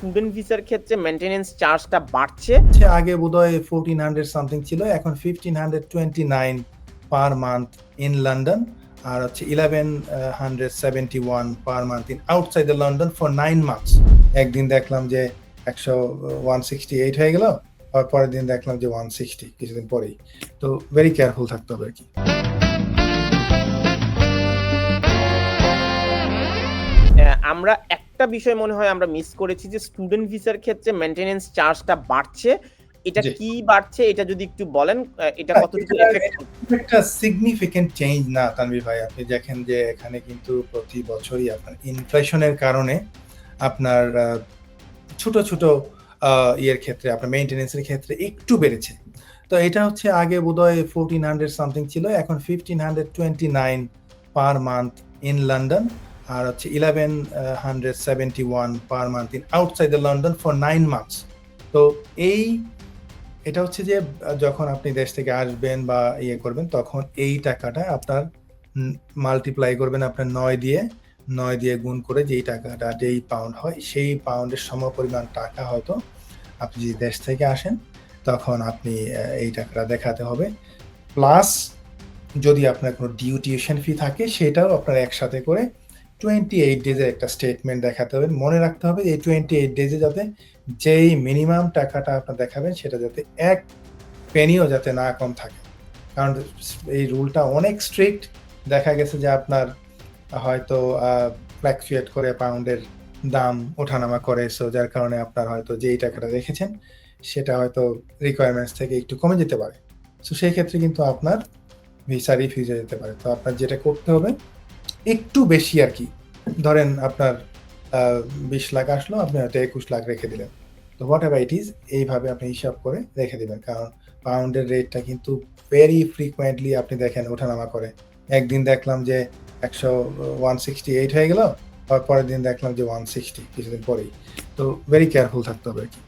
Student ভিসার ক্ষেত্রে maintenance চার্জটা বাড়ছে। আগে বোধহয় ফোরটিন হান্ড্রেড সামথিং ছিল এখন fifteen hundred twenty nine per month in London আর হচ্ছে eleven hundred seventy one per month in outside the London for nine months একদিন দেখলাম যে একশো ওয়ান সিক্সটি এইট হয়ে গেল আর পরের দিন দেখলাম যে ওয়ান সিক্সটি কিছুদিন পরেই। তো ভেরি কেয়ারফুল থাকতে হবে আর কি। আমরা একটা বিষয় মনে হয় আমরা মিস করেছি যে স্টুডেন্ট ভিসার ক্ষেত্রে মেইনটেনেন্স চার্জটা বাড়ছে। এটা কি বাড়ছে এটা যদি একটু বলেন এটা হ্যাঁ, কতটুকু এফেক্ট একটা সিগনিফিকেন্ট চেঞ্জ না তানভীর ভাই। আপনি দেখেন যে এখানে কিন্তু প্রতি বছরই আপনার ইনফ্লেশনের কারণে আপনার ছোট ছোট ইয়ের ক্ষেত্রে আপনার মেইনটেনেন্সের ক্ষেত্রে একটু বেড়েছে। তো এটা হচ্ছে আগে বোধহয় ফোরটিন হান্ড্রেড সামথিং ছিল এখন fifteen hundred twenty nine per month in London আর হচ্ছে eleven hundred seventy one per month in outside the London for nine months তো এই, এটা হচ্ছে যে, যখন আপনি দেশ থেকে আসবেন বা ইয়ে করবেন, তখন এই টাকাটা আপনার মাল্টিপ্লাই করবেন আপনার নয় দিয়ে নয় দিয়ে গুণ করে যেই টাকাটা, যেই পাউন্ড হয়, সেই পাউন্ডের সমপরিমাণ টাকা হয়তো আপনি যদি দেশ থেকে আসেন, তখন আপনি এই টাকাটা দেখাতে হবে। প্লাস যদি আপনার কোনো ডিউ টিউশন ফি থাকে, সেটাও আপনার একসাথে করে টোয়েন্টি এইট ডেজের একটা স্টেটমেন্ট দেখাতে হবে। মনে রাখতে হবে এই টোয়েন্টি এইট ডেজে যাতে যেই মিনিমাম টাকাটা আপনার দেখাবেন, সেটা যাতে এক পেনিও যাতে না কম থাকে। কারণ এই রুলটা অনেক স্ট্রিক্ট দেখা গেছে যে আপনার হয়তো ফ্ল্যাকচুয়েট করে পাউন্ডের দাম ওঠানামা করে সো যার কারণে আপনার হয়তো যেই টাকাটা রেখেছেন, সেটা হয়তো রিকোয়ারমেন্টস থেকে একটু কমে যেতে পারে। সো সেই ক্ষেত্রে কিন্তু আপনার ভিসা রিফিউজ হয়ে যেতে পারে। তো আপনার যেটা করতে হবে একটু বেশি আর কি। ধরেন আপনার বিশ লাখ আসলো, আপনি হয়তো একুশ লাখ রেখে দিলেন। তো হোয়াট এভার ইট ইজ এইভাবে আপনি হিসাব করে রেখে দেবেন। কারণ পাউন্ডের রেটটা কিন্তু ভেরি ফ্রিকুয়েন্টলি আপনি দেখেন ওঠানামা করে। একদিন দেখলাম যে একশো ওয়ান সিক্সটি এইট হয়ে গেল পরের দিন দেখলাম যে ওয়ান সিক্সটি কিছুদিন পরেই। তো ভেরি কেয়ারফুল থাকতে হবে আর কি।